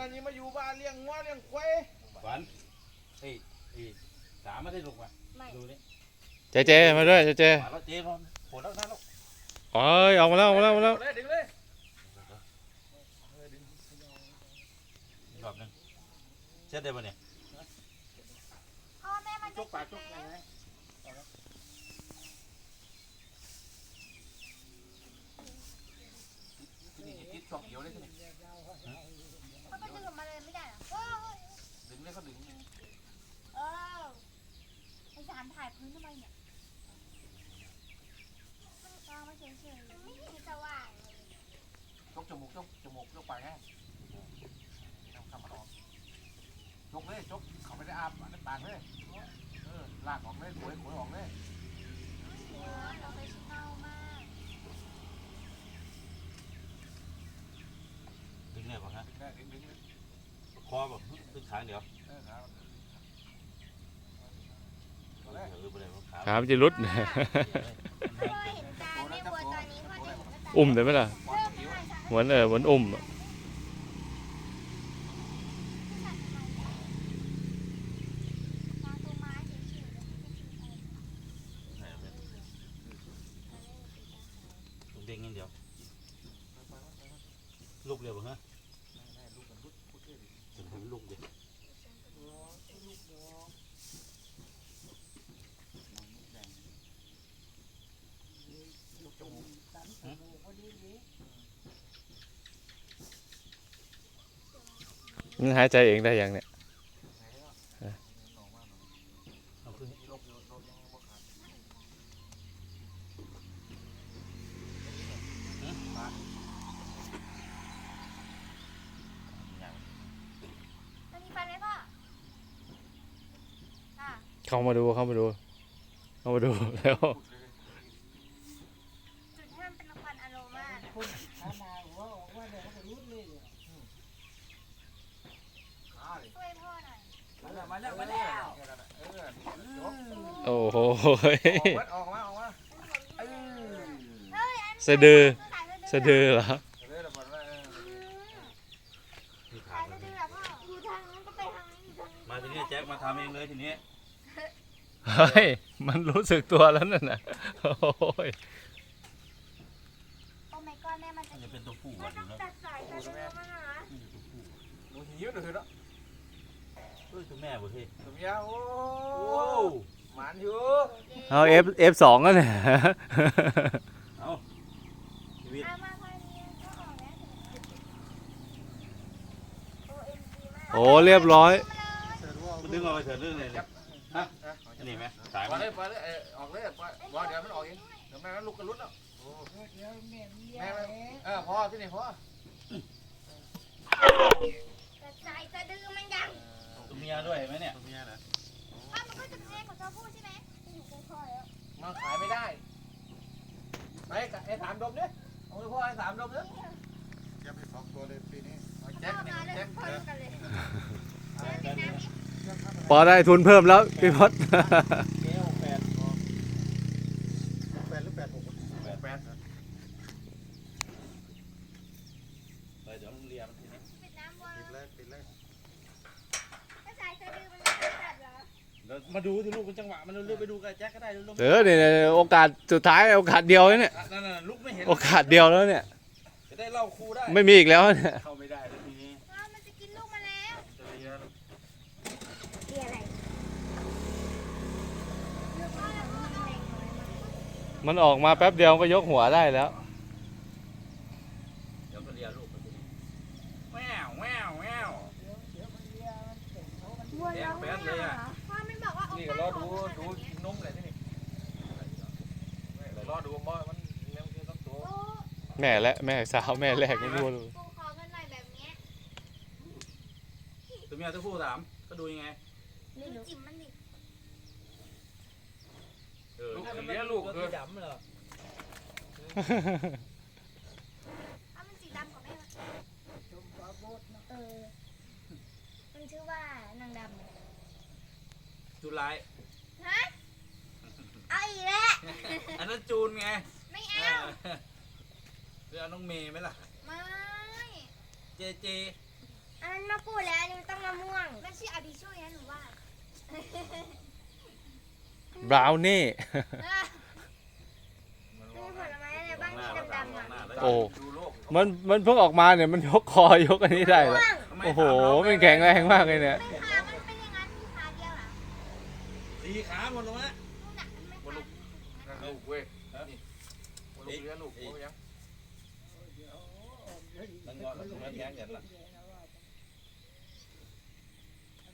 กันยังมาอยู่บ้านเลี้ยงงัวเลี้ยงควายหวานเฮ้ยเฮ้ยสามไม่ได้ลูกอะไม่ดูนี่เจเจมาด้วยเจเจหวานแล้วเจ๊ร้อนโหดแล้วนะลูกโอ้ยออกมาแล้วออกมาแล้วออกมาแล้วเลยดึงเลยอีกรอบหนึงเช็ดได้ปะเนี่ยพ่อแม่มันจกปากจกแล้วไงที่นี่ติดช่องเขียวเลยที่นี่เขาก็ดึงออกมาเลยไม่ได้เหรอโอ้ย ดึงเลยเขาดึง เออไอ้สารถ่ายพื้นทำไมเนี่ยมันวางมาเฉยๆไม่มีสว่างเลย ยกจมูกยกจมูกยกปากแห้งทำคำมันออกยกเลยยกเขาไม่ได้อาบอันนั้นปากเลยเออลากออกเลยขวยขวยออกเลยเออเราไปชิเมามากดึงเลยป่ะฮะดึงได้ดึงดึงดึงคอแบบดึงขางเดียวเออครับเออเออไปเลยขาขามันจะรุดพ่อเห็นตาแม่บัวตอนนี้พ่อจะเห็นว่าตาอุ้มได้ไหมล่ะ เริ่มไม่ไหวสักเหมือนเออเหมือนอุ้มอะตาตัวไม้เฉยๆแล้วพี่ก็ชิมไปเด้งอย่างเดียวลูกเร็วป่ะฮะถึงให้ลูกเดียว มันหายใจเองได้ยังเนี่ยเอาขึ้นมันมีฟันไหมพ่ออะเข้ามาดูเข้ามาดูเข้ามาดูแล้ว จุดห้ามเป็นควันอะโรมาน่ะช่วยพ่อหน่อย มาแล้วมาแล้วเออโอ้โหออกมาออกมาออกมาเออเฮ้ยอันสะดือขายสะดือเหรอเรื่อยๆบอกว่าเออมีขาขายเลสะยดือเหรอพ่ออยู่ทางนั้นก็ไปทางนี้อยู่ทางนี้มาทีนี้แจ็คมาทำเองเลยทีนี้เฮ้ยมันรู้สึกตัวแล้วนั่นน่ะโอ้ยโอ้ my god แม่มันจะมันจะเป็นตัวผู้มัอะนดูต้องนะตัดสายสะดือมาหาหนูหิวหนูหิวแล้ว เฮ้ยตัวแม่บ่เฮ้ยถุงยาโอ้โอ้หมานอยู่เอา F F สองก็เนี่ย เอาชีวิตเอามาพอดีก็ออกแล้ว OMG มากโอ้เรียบร้อยมันดึงออกไปเถอะเรื่องเลยเนี่ยอันนี้ไหมสายไปมันเลยไปเลยเออออกเลยไปว่าเดี๋ยวมันออกเองเดี๋ยวแม่งั้นลูกกระลุ้นแล้วแม่แม่เออพอที่นี่พอตัดสายสะดือมันยังตัวเมีย ด้วยเห็นไหมเนี่ยตัวเมียนะอ้าวมันก็จะแพงกว่าตัวผู้ใช่ไหมจะอยู่ใกล้ๆแล้วมันขายไม่ได้ไปไอ้สามดมเนี่ยเอาไปพ่อไอ้สามดมเนี่ยจะไปสองตัวเลยปีนี้เอาพ่แจ็คอเนี่ยมาเลยแจ็คพ่อเออกันเลยเดินไปน้ำนี่พอได้ทุนเพิ่มแล้วพี่พศ เก้วแปดแปดหรือแปดหกแปดแปด ไปเดี๋ยวเรียนทีนี้ ปิดน้ำวาง ปิดเลยปิดเลย ถ้าสายสะดือมันไม่ตัดเหรอ เดี๋ยว มาดูที่ลูกเป็นจังหวะมันเร็วๆไปดูกับแจ็คก็ได้เร็วๆเออเนี่ยโอกาสสุดท้ายโอกาสเดียวเนี่ยนั่นน่ะลูกไม่เห็นโอกาสเดียวแล้วเนี่ยจะได้เล่าครูได้ไม่มีอีกแล้วเนี่ยเข้าไม่ได้แล้วทีนี้อ้าวมันจะกินลูกมาแล้วจะเรียนเรียอะไรพ่อแล้วพ่อมันแรงน้อยมากมันออกมาแป๊บเดียวก็ยกหัวได้แล้ว เดี๋ยวก็เรียนลูกกันทีนี้แววแววแวว วัวร้องไม่เอาเหรอพ่อมันบอกว่าโอ นี่ ป้า ก็รอ ข ดูอดูขนาดเนี้ยนมเลยที่นี่รอดูบ่มันเลี้ยงคือต้องตัวโอ้แม่และแม่สาวแม่แรกไม่รู้เลยกูขอเงินหน่อยแบบเนี้ยตัวเมียตัวผู้ถามก็ดูยังไงดูจิ๋มมันดิเออลูกเลี้ยงลูกคือดำเหรอเอามันสีดำกว่าแม่วะเออมันชื่อว่านางดำจูไลาย ฮะเอาอีกแล้ว อันนั้นจูนไงไม่เอเอาอเรือน้องเมย์ไหมล่ะ ไม่เจเจอันนั้นมะกรูดแล้วอันนี้มันต้องมะม่วง มันชื่ออาบิโชยนะหนูว่า บราวนี่ มีผลไม้อะไรบ้างที่ดำๆอะโอ้ ดูโลกมันมันเพิ่งออกมาเนี่ยมันยกคอยกอันนี้ได้เหรอม่วงโอ้โหมันแข็งแรงมากเลยเนี่ย ไม่ สีขาหมดแล้วนะนู่นน่ะมันไม่ขานั่นลูกเว้ยนี่ลูกเลี้ยงลูกเขายังมันงอนมันแย้งกันละเ